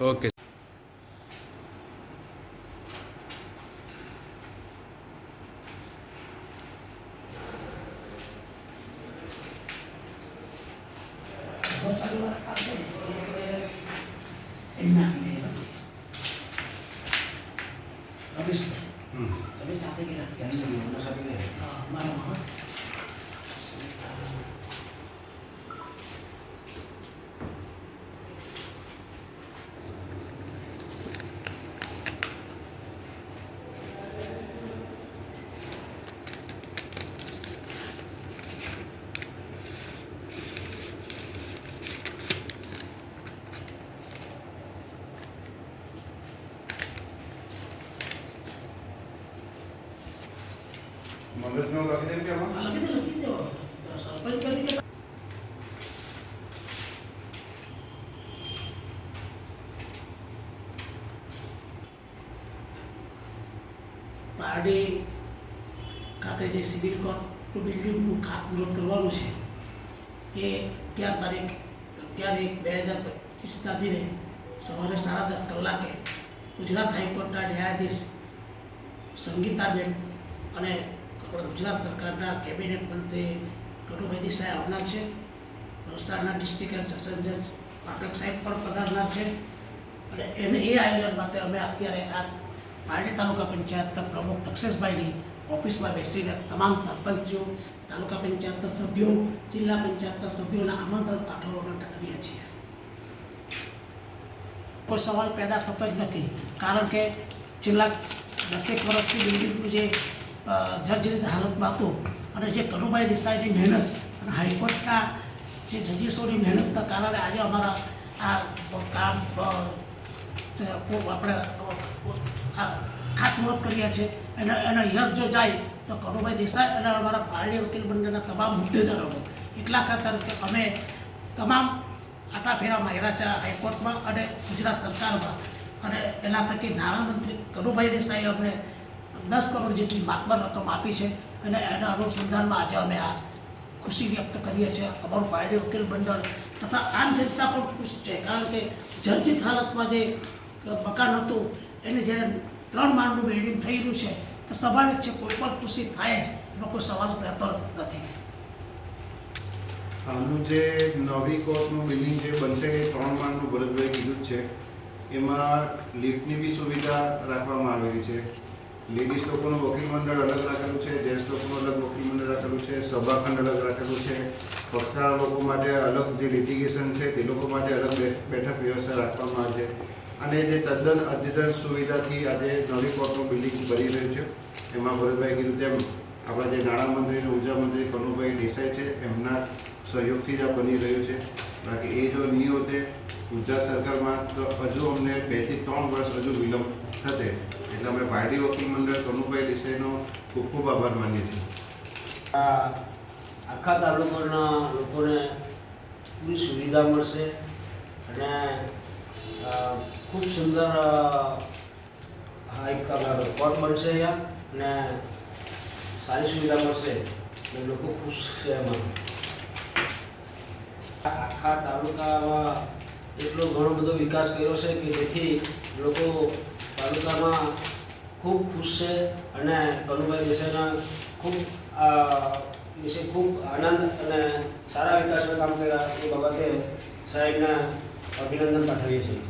Okay વરસાદી વાળા કામ છે મગજનો લખી દે કે આમાં લખી દે લખી દેવો સરપંચ કરી પારડી ખાતે જે સિવિલ કોર્ટ બિલ્ડિંગનું ખાતમુહૂર્ત કરવાનું છે એ અગિયાર તારીખ અગિયાર એક બે હજાર પચીસના દિને સવારે સાડા દસ કલાકે ગુજરાત હાઈકોર્ટના ન્યાયાધીશ સંગીતાબેન અને આપણા ગુજરાત સરકારના કેબિનેટ મંત્રી કટુભાઈ દેસાઈ આવનાર છે. વલસાડના ડિસ્ટ્રિક્ટ સેશન જજ પાઠક સાહેબ પણ પધારનાર છે. અને એને એ આયોજન માટે અમે અત્યારે આ પારડી તાલુકા પંચાયતના પ્રમુખ તક્ષેશભાઈની ઓફિસમાં બેસીને તમામ સરપંચીઓ તાલુકા પંચાયતના સભ્યો, જિલ્લા પંચાયતના સભ્યોને આમંત્રણ પાઠવવા માટે આવ્યા છીએ. કોઈ સવાલ પેદા થતો જ નથી. કારણ કે છેલ્લા દસેક વર્ષથી બિલ્ડિંગનું જે જર્જરિત હાલતમાં હતો અને જે કનુભાઈ દેસાઈની મહેનત અને હાઈકોર્ટના જે જજીસોની મહેનતના કારણે આજે અમારા આ કામ આપણે ખાતમુહૂર્ત કર્યા છે. એનો એનો યશ જો જાય તો કનુભાઈ દેસાઈ અને અમારા પારડી વકીલ મંડળના તમામ હોદ્દેદારોનો એટલા ખાતર કે અમે તમામ આટા ફેરા માર્યા છે હાઈકોર્ટમાં અને ગુજરાત સરકારમાં અને એના થકી નાણામંત્રી કનુભાઈ દેસાઈએ અમને દસ કરોડ જેટલી માતબર રકમ આપી છે અને એના અનુસંધાનમાં આજે અમે આ ખુશી વ્યક્ત કરીએ છીએ. અમારું પાર્ટી વકીલ મંડળ તથા આમ જનતા પણ ખુશ છે. કારણ કે જર્જિત હાલતમાં જે મકાન હતું, એને જ્યારે ત્રણ માળનું બિલ્ડિંગ થઈ રહ્યું છે, તો સ્વાભાવિક છે કોઈ પણ ખુશી થાય જ એનો કોઈ સવાલ રહેતો નથી. આનું જે નવી કોર્ટનું બિલ્ડિંગ જે બનશે, એ ત્રણ માળનું ભરતભાઈ કીધું છે. એમાં લિફ્ટની બી સુવિધા રાખવામાં આવેલી છે. લેડીઝ લોકોનું વકીલ મંડળ અલગ રાખેલું છે, જેન્ટ્સ લોકોનું અલગ વકીલ મંડળ રાખેલું છે, સભાખંડ અલગ રાખેલું છે. પક્ષકાર લોકો માટે અલગ જે લિટિગેશન છે, તે લોકો માટે અલગ બેઠક વ્યવસ્થા રાખવામાં આવે છે. અને જે તદ્દન અદ્યતન સુવિધાથી આજે નવી કોર્ટનું બિલ્ડિંગ બની રહ્યું છે. એમાં ભરતભાઈ કીધું તેમ, આપણા જે નાણામંત્રી અને ઊર્જા મંત્રી કનુભાઈ દેસાઈ છે, એમના સહયોગથી જ આ બની રહ્યું છે. બાકી એ જો નહીં હોતે ગુજરાત સરકારમાં તો હજુ અમને બેથી ત્રણ વર્ષ હજુ વિલંબ થતે એટલે અમે પાર્ટી વકીલ મંડળ કનુભાઈ દેસાઈનો ખૂબ ખૂબ આભાર માનીએ છીએ. આખા તાલુકાના લોકોને પૂરી સુવિધા મળશે અને ખૂબ સુંદર એક કોર્ટ બનશે અહીંયા અને સારી સુવિધા મળશે. લોકો ખુશ છે એમાં. આખા તાલુકામાં એટલો ઘણો બધો વિકાસ કર્યો છે કે જેથી લોકો તાલુકામાં ખૂબ ખુશ છે અને કનુભાઈ વિશેના ખૂબ વિશે ખૂબ આનંદ અને સારા વિકાસના કામ કર્યા એ બાબતે સાહેબને અભિનંદન પાઠવીએ છીએ.